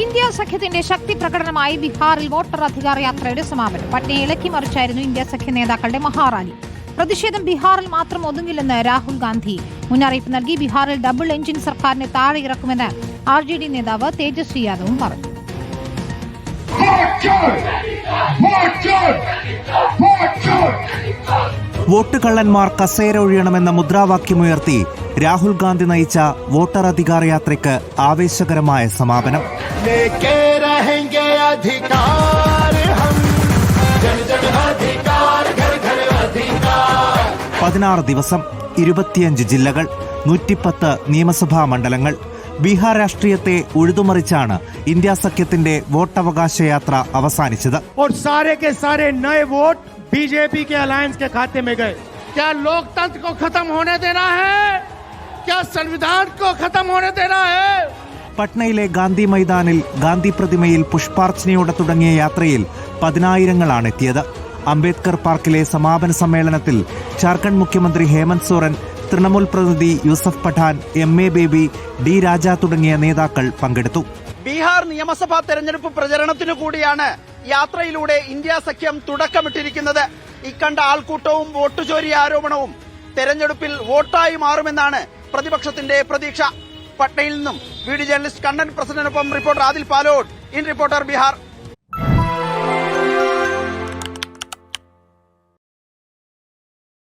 India സഖ്യത്തിന്റെ ശക്തി പ്രകടനമായി ബീഹാറിൽ voter അധികാര യാത്രയുടെ സമാപനം. പട്നയെ ഇളക്കി മറിച്ചായിരുന്നു ഇന്ത്യ സഖ്യ നേതാക്കളുടെ മഹാറാലി പ്രതിഷേധം ബീഹാറിൽ മാത്രം ഒതുങ്ങില്ലെന്ന് രാഹുൽ ഗാന്ധി. മുന്നറിയിപ്പ് നൽകി ബീഹാറിൽ ഡബിൾ എഞ്ചിൻ സർക്കാരിനെ താഴെ ഇറക്കുമെന്ന് ആർ നേതാവ് തേജസ്വി യാദവും പറഞ്ഞു. വോട്ട് കള്ളന്മാർ കസേര ഒഴിയണമെന്ന മുദ്രാവാക്യമുയർത്തി രാഹുൽ ഗാന്ധി നയിച്ച വോട്ടർ അധികാര യാത്രയ്ക്ക് ആവേശകരമായ സമാപനം. പതിനാറ് ദിവസം ഇരുപത്തിയഞ്ച് ജില്ലകൾ നൂറ്റിപ്പത്ത് നിയമസഭാ മണ്ഡലങ്ങൾ. ബീഹാർ രാഷ്ട്രീയത്തെ ഉഴുതുമറിച്ചാണ് ഇന്ത്യ സഖ്യത്തിന്റെ വോട്ടവകാശ യാത്ര അവസാനിച്ചത്. और सारे के सारे नए वोट बीजेपी के अलायंस के खाते में गए क्या लोकतंत्र को खत्म होने देना है क्या संविधान को खत्म होने देना है പട്നയിലെ ഗാന്ധി മൈതാനിൽ ഗാന്ധി പ്രതിമയിൽ പുഷ്പാർച്ചനയോടെ തുടങ്ങിയ യാത്രയിൽ പതിനായിരങ്ങളാണ് എത്തിയത് അംബേദ്കർ പാർക്കിലെ സമാപന സമ്മേളനത്തിൽ ജാർഖണ്ഡ് മുഖ്യമന്ത്രി ഹേമന്ത് സോറൻ തൃണമൂൽ പ്രതിനിധി Yusuf Pathan M A Baby D Raja തുടങ്ങിയ നേതാക്കൾ പങ്കെടുത്തു ബീഹാർ നിയമസഭാ തെരഞ്ഞെടുപ്പ് പ്രചരണത്തിനു കൂടിയാണ് യാത്രയിലൂടെ ഇന്ത്യ സഖ്യം തുടക്കമിട്ടിരിക്കുന്നത്. ഇക്കണ്ട ആൾക്കൂട്ടവും വോട്ടുചോരി ആരോപണവും തെരഞ്ഞെടുപ്പിൽ വോട്ടായി മാറുമെന്നാണ് പ്രതിപക്ഷത്തിന്റെ പ്രതീക്ഷ. പട്നയിൽ നിന്നും video journalist Kannan പ്രസിഡന്റിനൊപ്പം reporter Adil Palode in reporter Bihar.